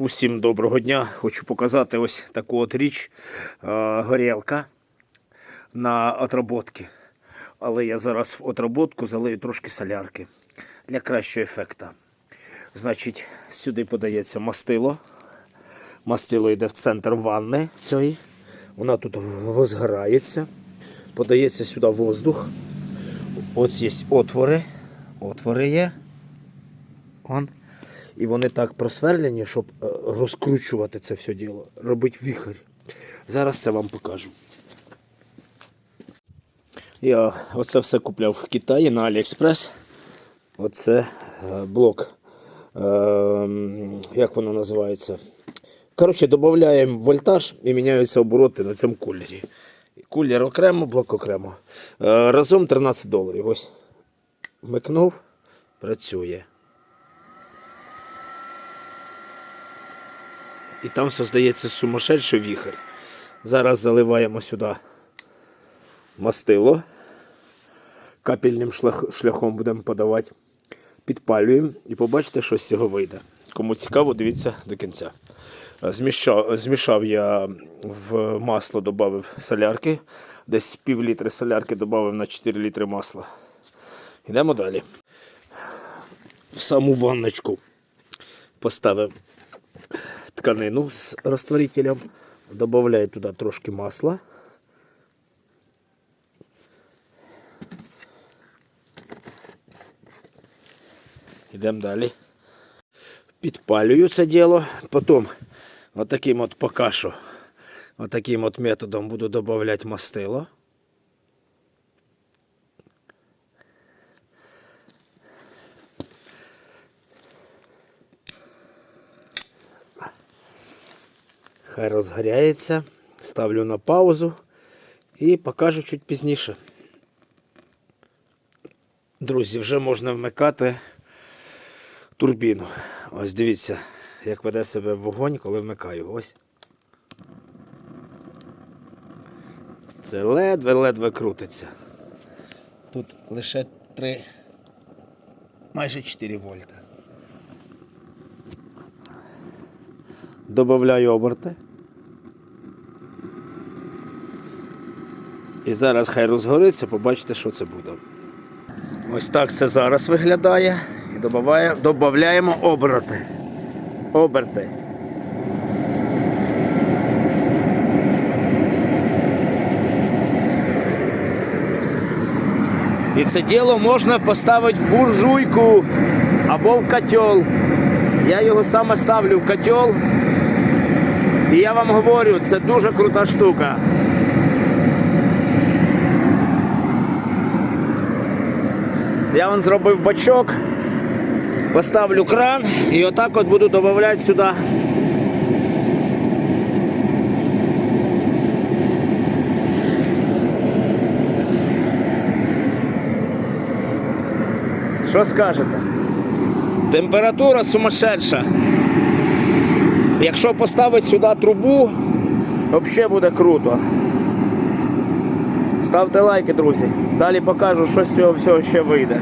Усім доброго дня. Хочу показати ось таку от річ е, горілка на отработки. Але я зараз в отработку залию трошки солярки для кращого ефекту. Значить, сюди подається мастило. Мастило йде в центр ванни цієї. Вона тут возгорається. Подається сюди воздух. Ось є отвори. Отвори є. Он. І вони так просверлені, щоб е, розкручувати це все діло, робити віхарь. Зараз це вам покажу. Я оце все купляв в Китаї на Аліекспрес. Оце е, блок. Е, як воно називається? Коротше, додаємо вольтаж і міняються обороти на цьому кулері. Кулер окремо, блок окремо. Е, разом 13 доларів. Ось. Вмикнув, працює. І там создається сумасшедший віхар. Зараз заливаємо сюди мастило. Капельним шлях- шляхом будемо подавати. Підпалюємо і побачите, що з цього вийде. Кому цікаво, дивіться до кінця. Змішав, змішав я в масло, додав солярки. Десь пів літри солярки додав на 4 літри масла. Йдемо далі. В саму ванночку поставив тканину з розтворителем, додаю туди трошки масла. Йдемо далі. Підпалюю це діло. Потім отаким от поки що, отаким от методом буду додавати мастило. Хай розгоряється. Ставлю на паузу і покажу чуть пізніше. Друзі, вже можна вмикати турбіну. Ось дивіться, як веде себе вогонь, коли вмикаю. Ось. Це ледве-ледве крутиться. Тут лише 3, майже 4 вольта. Добавляю оберти. І зараз хай розгориться, побачите, що це буде. Ось так це зараз виглядає. І додаємо оберти. Оберти. І це діло можна поставити в буржуйку або в котел. Я його саме ставлю в котел. І я вам говорю, це дуже крута штука. Я вон зробив бачок, поставлю кран і отак от буду додавати сюди. Що скажете? Температура сумасшедша. Якщо поставити сюди трубу, взагалі буде круто. Ставте лайки, друзі. Далі покажу, що з цього всього ще вийде.